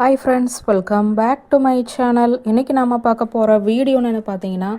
Hi friends welcome back to my channel இன்றைக்கி நாம் பார்க்க போகிற வீடியோன்னு பார்த்தீங்கன்னா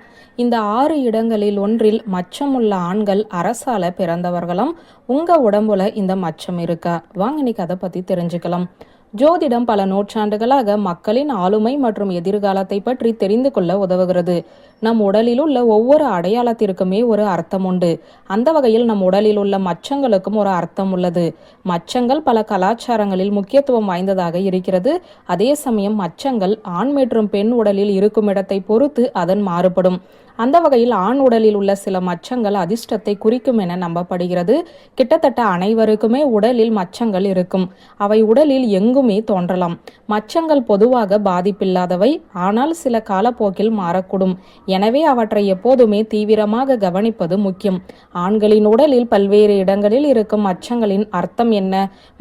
இந்த ஆறு இடங்களில் ஒன்றில் மச்சம் உள்ள ஆண்கள் அரசால பிறந்தவர்களும் உங்கள் உடம்புல இந்த மச்சம் இருக்கா? வாங்க இன்னைக்கு அதை பற்றி தெரிஞ்சுக்கலாம். ஜோதிடம் பல நூற்றாண்டுகளாக மக்களின் ஆளுமை மற்றும் எதிர்காலத்தை பற்றி தெரிந்து கொள்ள உதவுகிறது. நம் உடலில் உள்ள ஒவ்வொரு அடையாளத்திற்குமே ஒரு அர்த்தம் உண்டு. அந்த வகையில் நம் உடலில் உள்ள மச்சங்களுக்கும் ஒரு அர்த்தம் உள்ளது. மச்சங்கள் பல கலாச்சாரங்களில் முக்கியத்துவம் வாய்ந்ததாக இருக்கிறது. அதே சமயம் மச்சங்கள் ஆண் மற்றும் பெண் உடலில் இருக்கும் இடத்தை பொறுத்து அதன் மாறுபடும். அந்த வகையில் ஆண் உடலில் உள்ள சில மச்சங்கள் அதிர்ஷ்டத்தை குறிக்கும் என நம்பப்படுகிறது. கிட்டத்தட்ட அனைவருக்குமே உடலில் மச்சங்கள் இருக்கும். அவை உடலில் எங்கு எங்குமே தோன்றலாம். மச்சங்கள் பொதுவாக பாதிப்பில்லாதவை ஆனால் சில காலப்போக்கில் மாறக்கூடும். எனவே அவற்றை எப்போதுமே தீவிரமாக கவனிப்பது முக்கியம். ஆண்களின் உடலில் பல்வேறு இடங்களில் இருக்கும் மச்சங்களின் அர்த்தம் என்ன?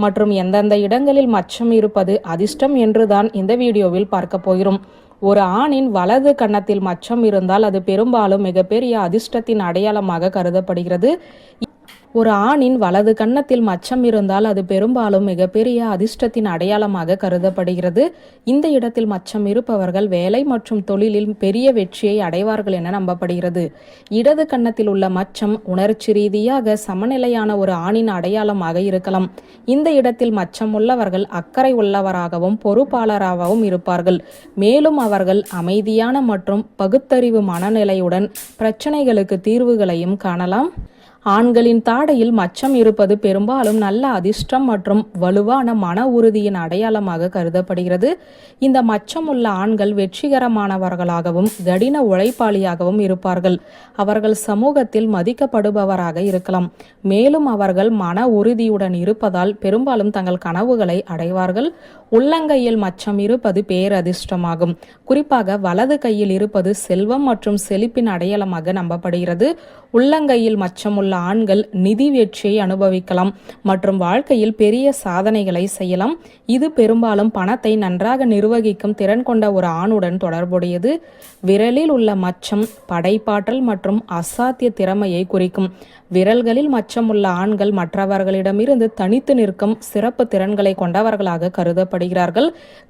மற்றும் எந்தெந்த இடங்களில் மச்சம் இருப்பது அதிர்ஷ்டம் என்றுதான் இந்த வீடியோவில் பார்க்க போகிறோம். ஒரு ஆணின் வலது கன்னத்தில் மச்சம் இருந்தால் அது பெரும்பாலும் மிகப்பெரிய அதிர்ஷ்டத்தின் அடையாளமாக கருதப்படுகிறது. ஒரு ஆணின் வலது கன்னத்தில் மச்சம் இருந்தால் அது பெரும்பாலும் மிகப்பெரிய அதிர்ஷ்டத்தின் அடையாளமாக கருதப்படுகிறது. இந்த இடத்தில் மச்சம் இருப்பவர்கள் வேலை மற்றும் தொழிலில் பெரிய வெற்றியை அடைவார்கள் என நம்பப்படுகிறது. இடது கன்னத்தில் உள்ள மச்சம் உணர்ச்சி ரீதியாக சமநிலையான ஒரு ஆணின் அடையாளமாக இருக்கலாம். இந்த இடத்தில் மச்சம் உள்ளவர்கள் அக்கறை உள்ளவராகவும் பொறுப்பாளராகவும் இருப்பார்கள். மேலும் அவர்கள் அமைதியான மற்றும் பகுத்தறிவு மனநிலையுடன் பிரச்சனைகளுக்கு தீர்வுகளையும் காணலாம். ஆண்களின் தாடையில் மச்சம் இருப்பது பெரும்பாலும் நல்ல அதிர்ஷ்டம் மற்றும் வலுவான மன உறுதியின் அடையாளமாக கருதப்படுகிறது. இந்த மச்சம் உள்ள ஆண்கள் வெற்றிகரமானவர்களாகவும் கடின உழைப்பாளியாகவும் இருப்பார்கள். அவர்கள் சமூகத்தில் மதிக்கப்படுபவராக இருக்கலாம். மேலும் அவர்கள் மன உறுதியுடன் இருப்பதால் பெரும்பாலும் தங்கள் கனவுகளை அடைவார்கள். உள்ளங்கையில் மச்சம் இருப்பது பேரதிர்ஷ்டமாகும். குறிப்பாக வலது கையில் இருப்பது செல்வம் மற்றும் செழிப்பின் அடையாளமாக நம்பப்படுகிறது. உள்ளங்கையில் மச்சம் உள்ள ஆண்கள் நிதி வெற்றியை அனுபவிக்கலாம் மற்றும் வாழ்க்கையில் பெரிய சாதனைகளை செய்யலாம். இது பெரும்பாலும் பணத்தை நன்றாக நிர்வகிக்கும் திறன் கொண்ட ஒரு ஆணுடன் தொடர்புடையது. விரலில் உள்ள மச்சம் படைப்பாற்றல் மற்றும் அசாத்திய திறமையை குறிக்கும். விரல்களில் மச்சம் உள்ள ஆண்கள் மற்றவர்களிடமிருந்து தனித்து நிற்கும் சிறப்பு திறன்களை கொண்டவர்களாக கருதப்படுகிறார்கள்.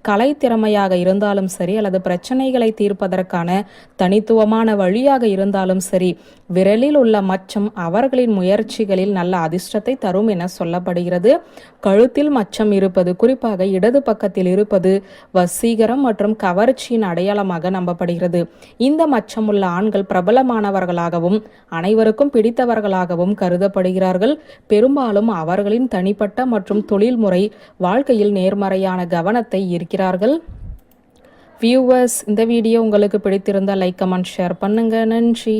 கலை திறமையாக இருந்தாலும் சரி அல்லது பிரச்சனைகளை தீர்ப்பதற்கான தனித்துவமான வழியாக இருந்தாலும் சரி விரலில் உள்ள மச்சம் அவர் அவர்களின் முயற்சிகளில் நல்ல அதிர்ஷ்டத்தை தரும் என சொல்லப்படுகிறது. கழுத்தில் மச்சம் இருப்பது குறிப்பாக இடது பக்கத்தில் இருப்பது வசீகரம் மற்றும் கவர்ச்சியின் அடையாளமாக நம்பப்படுகிறது. இந்த மச்சம் உள்ள ஆண்கள் பிரபலமானவர்களாகவும் அனைவருக்கும் பிடித்தவர்களாகவும் கருதப்படுகிறார்கள். பெரும்பாலும் அவர்களின் தனிப்பட்ட மற்றும் தொழில்முறை வாழ்க்கையில் நேர்மறையான கவனத்தை ஈர்க்கிறார்கள். வியூவர்ஸ் இந்த வீடியோ உங்களுக்கு பிடித்திருந்தால் லைக் கமெண்ட் ஷேர் பண்ணுங்கள் நன்றி.